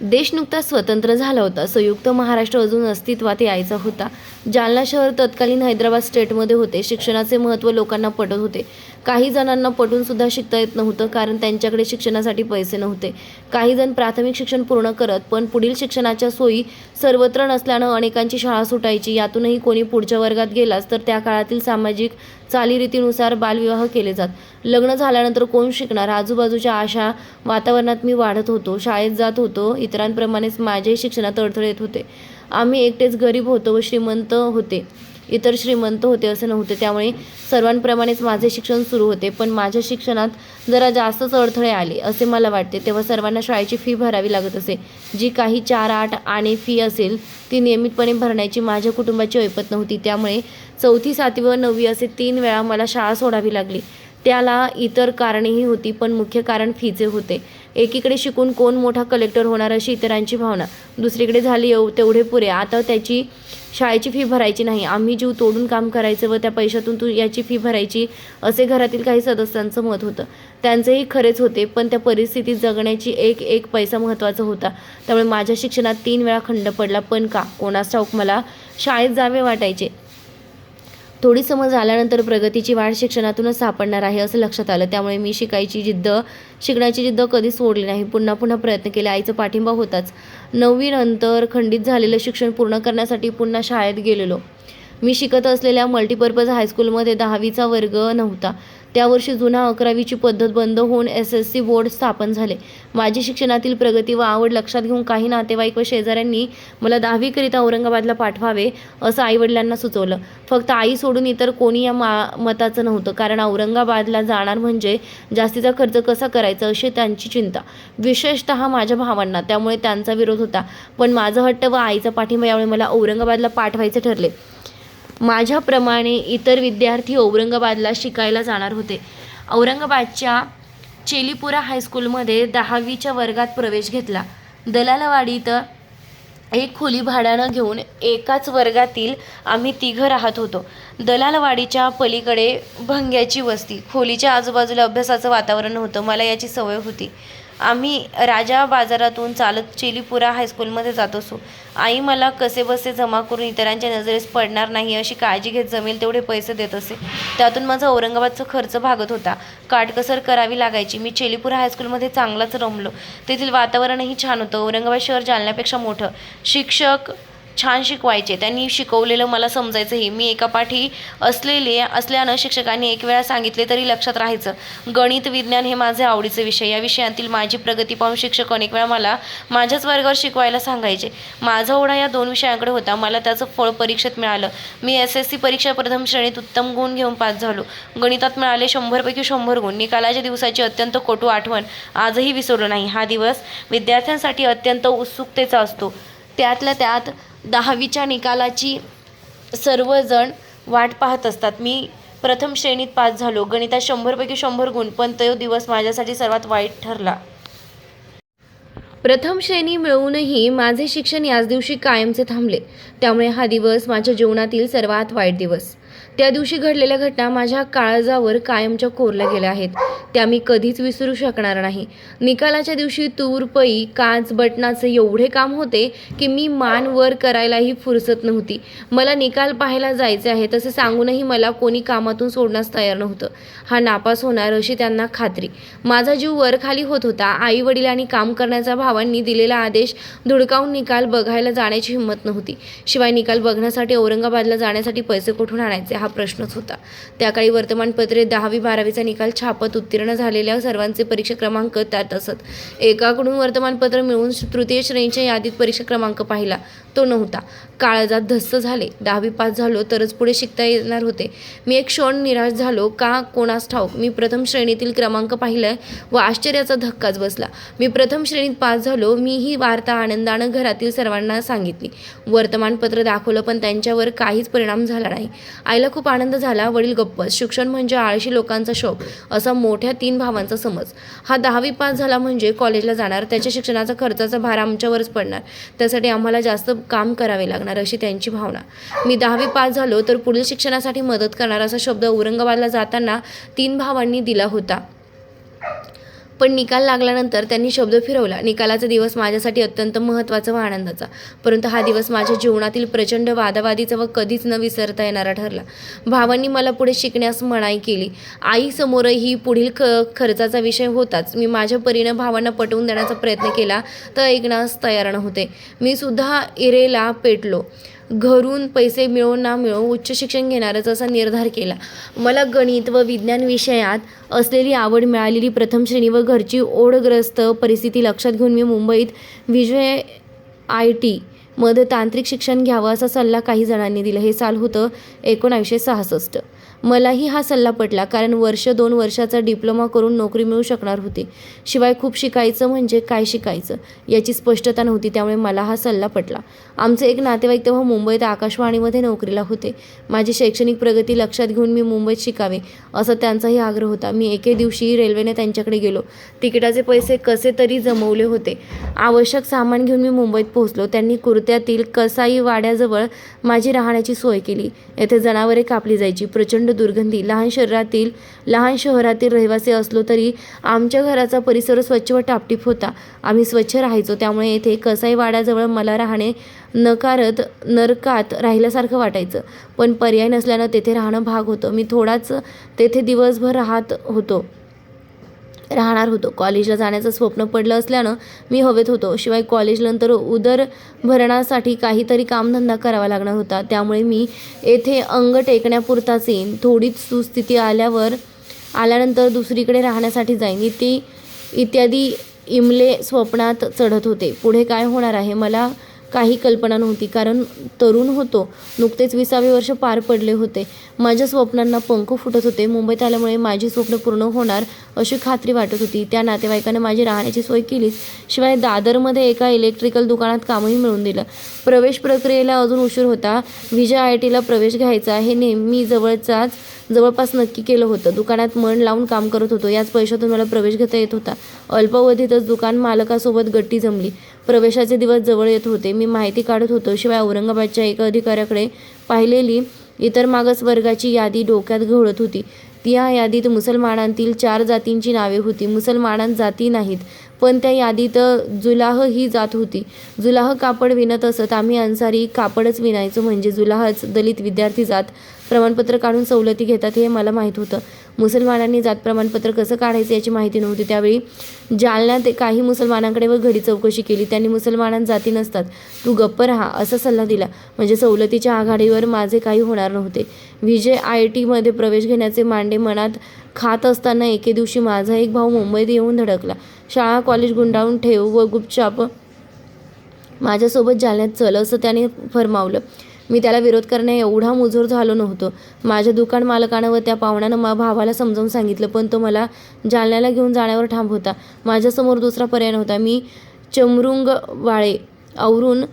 देश नुकताच स्वतंत्र झाला होता. संयुक्त महाराष्ट्र अजून अस्तित्वात यायचा होता. जालना शहर तत्कालीन हैदराबाद स्टेटमध्ये होते. शिक्षणाचे महत्त्व लोकांना पटत होते. काही जणांना पटून सुद्धा शिकता येत नव्हतं कारण त्यांच्याकडे शिक्षणासाठी पैसे नव्हते. काही जण प्राथमिक शिक्षण पूर्ण करत पण पुढील शिक्षणाच्या सोयी सर्वत्र नसल्यानं अनेकांची शाळा सुटायची. यातूनही कोणी पुढच्या वर्गात गेलाच तर त्या काळातील सामाजिक चालीरीतीनुसार बालविवाह केले जात. लग्न झाल्यानंतर कोण शिकणार? आजूबाजूच्या आशा वातावरणात मी वाढत होतो. शाळेत जात होतो. इतरांप्रमाणेच माझेही शिक्षणात अडथळे येत होते. आम्ही एकटेच गरीब होतो व श्रीमंत होते. इतर श्रीमंत होते असं नव्हते. त्यामुळे सर्वांप्रमाणेच माझे शिक्षण सुरू होते. पण माझ्या शिक्षणात जरा जास्तच अडथळे आले असे मला वाटते. तेव्हा सर्वांना शाळेची फी भरावी लागत असे. जी काही चार आठ आणि फी असेल ती नियमितपणे भरण्याची माझ्या कुटुंबाची ऐपत नव्हती. त्यामुळे चौथी सातवी व नववी असे तीन वेळा मला शाळा सोडावी लागली. त्याला इतर कारणेही होती पण मुख्य कारण फीचे होते. एकीकडे शिकून कोण मोठा कलेक्टर होणार अशी इतरांची भावना दुसरीकडे झाली येऊ तेवढे पुरे. आता त्याची शाळेची फी भरायची नाही. आम्ही जीव तोडून काम करायचं व त्या पैशातून तू याची फी भरायची असे घरातील काही सदस्यांचं मत होतं. त्यांचेही खरेच होते पण त्या परिस्थितीत जगण्याची एक एक पैसा महत्त्वाचा होता. त्यामुळे माझ्या शिक्षणात तीन वेळा खंड पडला पण का? कोणास ठाऊक मला शाळेत जावे वाटायचे. थोडी समज आल्यानंतर प्रगतीची वाढ शिक्षणातूनच सापडणार आहे असं लक्षात आलं. त्यामुळे मी शिकायची जिद्द शिकण्याची जिद्द कधीच सोडली नाही. पुन्हा पुन्हा प्रयत्न केले. आईचा पाठिंबा होताच. नववी नंतर खंडित झालेलं शिक्षण पूर्ण करण्यासाठी पुन्हा शाळेत गेलेलो. मी शिकत असलेल्या मल्टीपर्पज हायस्कूलमध्ये दहावीचा वर्ग नव्हता. त्या वर्षी जुना अकरावीची पद्धत बंद होऊन एस एस सी बोर्ड स्थापन झाले. माझी शिक्षणातील प्रगती व आवड लक्षात घेऊन काही नातेवाईक व शेजाऱ्यांनी मला दहावीकरिता औरंगाबादला पाठवावे असं आईवडिलांना सुचवलं. फक्त आई सोडून इतर कोणी या मा मताचं नव्हतं. कारण औरंगाबादला जाणार म्हणजे जास्तीचा खर्च कसा करायचा अशी त्यांची चिंता. विशेषतः माझ्या भावांना. त्यामुळे त्यांचा विरोध होता. पण माझं हट्ट व आईचा पाठिंबा यामुळे मला औरंगाबादला पाठवायचे ठरले. माझ्याप्रमाणे इतर विद्यार्थी औरंगाबादला शिकायला जाणार होते. औरंगाबादच्या चेलीपुरा हायस्कूलमध्ये दहावीच्या वर्गात प्रवेश घेतला. दलालवाडीत एक खोली भाड्यानं घेऊन एकाच वर्गातील आम्ही तिघं राहत होतो. दलालवाडीच्या पलीकडे भंग्याची वस्ती खोलीच्या आजूबाजूला अभ्यासाचं वातावरण होतं मला याची सवय होती. आम्ही राजा बाजारातून चालत चेलीपुरा हायस्कूलमध्ये जात असू. आई मला कसे बसे जमा करून इतरांच्या नजरेस पडणार नाही अशी काळजी घेत जमेल तेवढे पैसे देत असे. त्यातून माझा औरंगाबादचा खर्च भागत होता. काटकसर करावी लागायची. मी चेलीपुरा हायस्कूलमध्ये चांगलाच रमलो. तेथील वातावरणही छान होतं. औरंगाबाद शहर जालन्यापेक्षा मोठं. शिक्षक छान शिकवायचे. त्यांनी शिकवलेलं मला समजायचंही मी एका पाठी असलेले असल्यानं शिक्षकांनी एक वेळा सांगितले तरी लक्षात राहायचं. गणित विज्ञान हे माझे आवडीचे विषय. या विषयातील माझी प्रगती पाहून शिक्षक अनेक वेळा मला माझ्याच वर्गावर शिकवायला सांगायचे. माझा ओढा या दोन विषयांकडे होता. मला त्याचं फळ परीक्षेत मिळालं. मी एस एस सी परीक्षा प्रथम श्रेणीत उत्तम गुण घेऊन पास झालो. गणितात मिळाले शंभरपैकी शंभर गुण. निकालाच्या दिवसाची अत्यंत कटू आठवण. आजही विसरलो नाही. हा दिवस विद्यार्थ्यांसाठी अत्यंत उत्सुकतेचा असतो. त्यातल्या त्यात दहावीच्या निकालाची सर्वजण वाट पाहत असतात. मी प्रथम श्रेणीत पास झालो. गणितात शंभरपैकी शंभर गुण पण तो दिवस माझ्यासाठी सर्वात वाईट ठरला. प्रथम श्रेणी मिळवूनही माझे शिक्षण याच दिवशी कायमचे थांबले. त्यामुळे हा दिवस माझ्या जीवनातील सर्वात वाईट दिवस. त्या दिवशी घडलेल्या घटना माझ्या काळजावर कायमच्या कोरल्या गेल्या आहेत. त्या मी कधीच विसरू शकणार नाही. निकालाच्या दिवशी तूरपई काच बटनाचे एवढे काम होते की मी मान वर करायलाही फुरसत नव्हती. मला निकाल पाहायला जायचे आहे तसे सांगूनही मला कोणी कामातून सोडण्यास तयार नव्हतं. हा नापास होणार अशी त्यांना खात्री. माझा जीव वर खाली होत होता. आई वडिलांनी काम करण्याचा भावांनी दिलेला आदेश धुडकावून निकाल बघायला जाण्याची हिंमत नव्हती. शिवाय निकाल बघण्यासाठी औरंगाबादला जाण्यासाठी पैसे कुठून आणायचे? हा प्रश्नच होता. त्याकाळी वर्तमानपत्रे दहावी बारावीचा निकाल छापत उत्तीर्ण झालेल्या सर्वांचे परीक्षा क्रमांक त्यात असत. एकाकडून वर्तमानपत्र मिळवून तृतीय श्रेणीच्या यादीत परीक्षा क्रमांक पाहिला. तो नव्हता. काळजात धस्स झाले. दहावी पास झालो तरच पुढे शिकता येणार होते. मी एक क्षण निराश झालो. का कोणास ठाऊक? मी प्रथम श्रेणीतील क्रमांक पाहिलाय व आश्चर्याचा धक्काच बसला. मी प्रथम श्रेणीत पास झालो. मी ही वार्ता आनंदानं घरातील सर्वांना सांगितली. वर्तमानपत्र दाखवलं पण त्यांच्यावर काहीच परिणाम झाला नाही. आईला खूप आनंद झाला. वडील गप्पच शिक्षण म्हणजे आळशी लोकांचा शोक असा मोठ्या तीन भावांचा समज. हा दहावी पास झाला म्हणजे कॉलेजला जाणार. त्याच्या शिक्षणाचा खर्चाचा भार आमच्यावरच पडणार. त्यासाठी आम्हाला जास्त काम करावे लागणार अशी त्यांची भावना. मी दहावी पास झालो तर पुढील शिक्षणासाठी मदत करणार असा शब्द औरंगाबादला जाताना तीन भावांनी दिला होता. पण निकाल लागल्यानंतर त्यांनी शब्द फिरवला. निकालाचा दिवस माझ्यासाठी अत्यंत महत्त्वाचा व आनंदाचा. परंतु हा दिवस माझ्या जीवनातील प्रचंड वादावादीचा व कधीच न विसरता येणारा ठरला. भावांनी मला पुढे शिकण्यास मनाई केली. आईसमोरही पुढील ख खर्चाचा विषय होताच. मी माझ्या परीनं भावांना पटवून देण्याचा प्रयत्न केला तर ऐकण्यास तयार नव्हते. मी सुद्धा इरेला पेटलो. घरून पैसे मिळो ना मिळो उच्च शिक्षण घेणारच असा निर्धार केला. मला गणित व विज्ञान विषयात असलेली आवड मिळालेली प्रथम श्रेणी व घरची ओढग्रस्त परिस्थिती लक्षात घेऊन मी मुंबईत विजय आय टी मध्ये तांत्रिक शिक्षण घ्यावं असा सल्ला काही जणांनी दिला. हे साल होतं एकोणावीसशे सहासष्ट. मलाही हा सल्ला पटला कारण वर्ष दोन वर्षाचा डिप्लोमा करून नोकरी मिळू शकणार होती. शिवाय खूप शिकायचं म्हणजे काय शिकायचं याची स्पष्टता नव्हती त्यामुळे मला हा सल्ला पटला. आमचे एक नातेवाईक तेव्हा मुंबईत आकाशवाणीमध्ये नोकरीला होते. माझी शैक्षणिक प्रगती लक्षात घेऊन मी मुंबईत शिकावे असा त्यांचाही आग्रह होता. मी एके दिवशी रेल्वेने त्यांच्याकडे गेलो. तिकिटाचे पैसे कसे तरी जमवले होते. आवश्यक सामान घेऊन मी मुंबईत पोहोचलो. त्यांनी कुर्त्यातील कसाई वाड्याजवळ माझी राहण्याची सोय केली. येथे जनावरे कापली जायची. प्रचंड दुर्गंधी. लहान शहरातील लहान शहरातील रहिवासी असलो तरी आमच्या घराचा परिसर स्वच्छ व टापटीप होता. आम्ही स्वच्छ राहायचो. त्यामुळे येथे कसाई वाड्याजवळ मला राहणे नकारत नरकात राहिल्यासारखं वाटायचं. पण पर्याय नसल्यानं तेथे राहणं भाग होतं. मी थोडाच तेथे दिवसभर राहत होतो. राहणार होतो. कॉलेजला जाण्याचं स्वप्न पडलं असल्यानं मी हवेत होतो. शिवाय कॉलेजनंतर उदरभरणासाठी काहीतरी कामधंदा करावा लागणार होता. त्यामुळे मी येथे अंग टेकण्यापुरताच येईन. थोडीच सुस्थिती आल्यावर आल्यानंतर दुसरीकडे राहण्यासाठी जाईन. इथे इत्यादी इमले स्वप्नात चढत होते. पुढे काय होणार आहे? मला काही कल्पना नव्हती. कारण तरुण होतो. नुकतेच विसावे वर्ष पार पडले होते. माझ्या स्वप्नांना पंख फुटत होते. मुंबईत आल्यामुळे माझी स्वप्न पूर्ण होणार अशी खात्री वाटत होती. त्या नातेवाईकाने माझी राहण्याची सोय केलीच. शिवाय दादरमध्ये एका इलेक्ट्रिकल दुकानात कामही मिळून दिलं. प्रवेश प्रक्रियेला अजून उशीर होता. विजय आय टीला प्रवेश घ्यायचा हे नेहमी जवळचाच जवळपास नक्की केलं होतं. दुकानात मन लावून काम करत होतो. याच पैशातून मला प्रवेश घेता येत होता. अल्पावधीतच दुकान मालकासोबत गट्टी जमली. प्रवेशाचे दिवस जवळ येत होते. मी माहिती काढत होतो. शिवाय औरंगाबादच्या एका अधिकाऱ्याकडे पाहिलेली इतर मागास वर्गाची यादी डोक्यात घोळत होती. त्या यादीत मुसलमानांतील चार जातींची नावे होती. मुसलमानांत जाती नाहीत. पण त्या यादीत जुलाह ही जात होती. जुलाह कापड विणत असत आम्ही अन्सारी कापडच विणायचो. म्हणजे जुलाहच दलित विद्यार्थी जात प्रमाणपत्र काढून सवलती घेतात हे मला माहीत होतं. मुसलमानांनी जात प्रमाणपत्र कसं काढायचं याची माहिती नव्हती. त्यावेळी जालन्यात काही मुसलमानांकडे व घडी चौकशी केली. त्यांनी मुसलमानां जाती नसतात. तू गप्प राहा असा सल्ला दिला. म्हणजे सवलतीच्या आघाडीवर माझे काही होणार नव्हते. विजय आय टीमध्ये प्रवेश घेण्याचे मांडे मनात खात असताना एके दिवशी माझा एक भाऊ मुंबईत येऊन धडकला. शाळा कॉलेज गुंडाळून ठेव व गुपचाप माझ्यासोबत जालन्यात चल असं त्याने फरमावलं. मी त्याला विरोध करण्या एवढा मुजोर झालो नव्हतो. माझ्या दुकान मालकानं व त्या पाहुण्यानं मा भावाला समजावून सांगितलं पण तो मला जालन्याला घेऊन जाण्यावर ठाम होता. माझ्यासमोर दुसरा पर्याय नव्हता. मी चमरुंगवाळे आवरून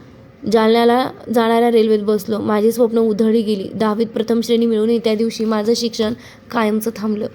जालन्याला जाणाऱ्या रेल्वेत बसलो. माझी स्वप्न उधळली गेली. दहावीत प्रथम श्रेणी मिळून त्या दिवशी माझं शिक्षण कायमचं थांबलं.